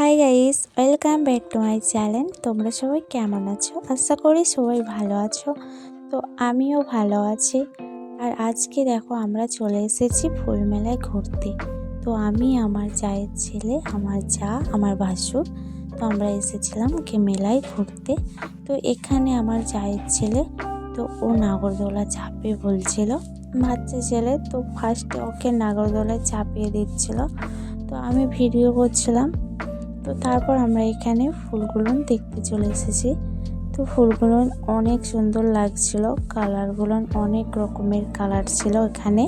Hi guys welcome back to my channel তোমরা সবাই কেমন আছো? আশা করি সবাই ভালো আছো। তো আমিও ভালো আছি। আর আজকে দেখো আমরা চলে এসেছি ফুলমেলায় ঘুরতে। তো আমি, আমার জায়ের ছেলে, আমার যা, আমার ভাসুর, তো আমরা এসেছিলাম কি মেলায় ঘুরতে। তো এখানে আমার জায়ের ছেলে, তো ও নাগরদোলা চাপে বলছিল। বাচ্চা ছেলে, তো ফার্স্টে ওকে নাগরদোলায় চাপিয়ে দিচ্ছিল। তো আমি ভিডিও করছিলাম। তো তারপর আমরা এখানে ফুলগুলো দেখতে চলে এসেছি। তো ফুলগুলো অনেক সুন্দর লাগছিল, কালারগুলো অনেক রকমের কালার ছিল এখানে।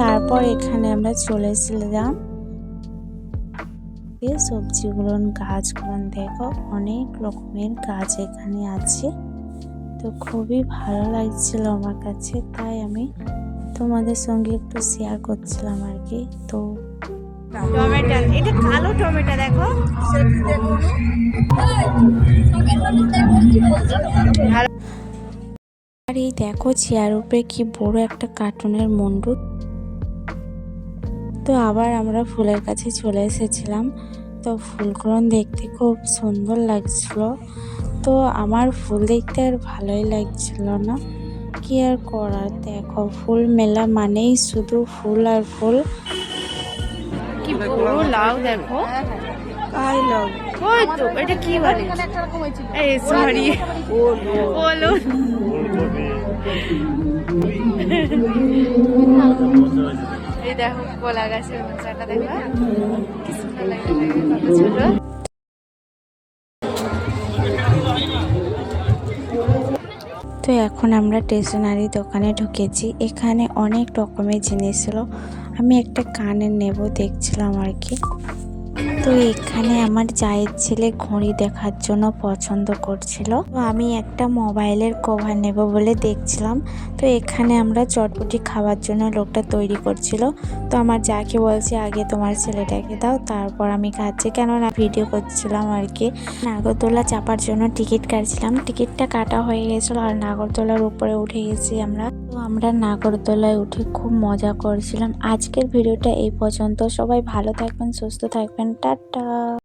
তারপর এখানে আমরা চলে এসেছিলাম। এই সবজিগুলো গাছগুলো দেখো অনেক রকমের গাছ এখানে আছে। তো খুবই ভালো লাগছিল আমার কাছে তাই আমি তোমাদের সঙ্গে একটু শেয়ার করছিলাম আর কি। তো টমেটো এটা কালো টমেটো দেখো। আর এই দেখো চেয়ার উপরে কি বড় একটা কার্টুনের মন্ডু তো আবার আমরা ফুলের কাছে চলে এসেছিলাম। তো ফুলগুলো দেখতে খুব সুন্দর লাগছিল। তো আমার ফুল দেখতে আর ভালোই লাগছিল না। কি আর করার? দেখো ফুল মেলা মানেই শুধু ফুল আর ফুল। কি বড় লাউ দেখো। আই লাভ ওই তো এটা কি বলে এই সরি দেখো গাছের দেখবা কি সুন্দর লাগে কত ছোট তো এখন আমরা স্টেশনারি দোকানে ঢুকেছি। এখানে অনেক রকমের জিনিস ছিল। আমি একটা কানের নেব দেখছিলাম আর কি। তো এখানে আমার জায়ের ছেলে ঘড়ি দেখার জন্য পছন্দ করছিল। তো আমি একটা মোবাইলের কভার নেব বলে দেখছিলাম। তো এখানে আমরা চটপটি খাওয়ার জন্য লোকটা তৈরি করছিল। তো আমার যাকে বলছে, আগে তোমার ছেলেটাকে দাও, তারপর আমি খাচ্ছি। কেননা ভিডিও করছিলাম আর কি। নাগরদোলা চাপার জন্য টিকিট কাটছিলাম। টিকিটটা কাটা হয়ে গেছিল আর নাগরদোলার উপরে উঠে গেছি আমরা। আমরা নাগরদোলায় উঠে খুব মজা করছিলাম। আজকের ভিডিওটা এই পর্যন্ত। সবাই ভালো থাকবেন, সুস্থ থাকবেন। টাটা।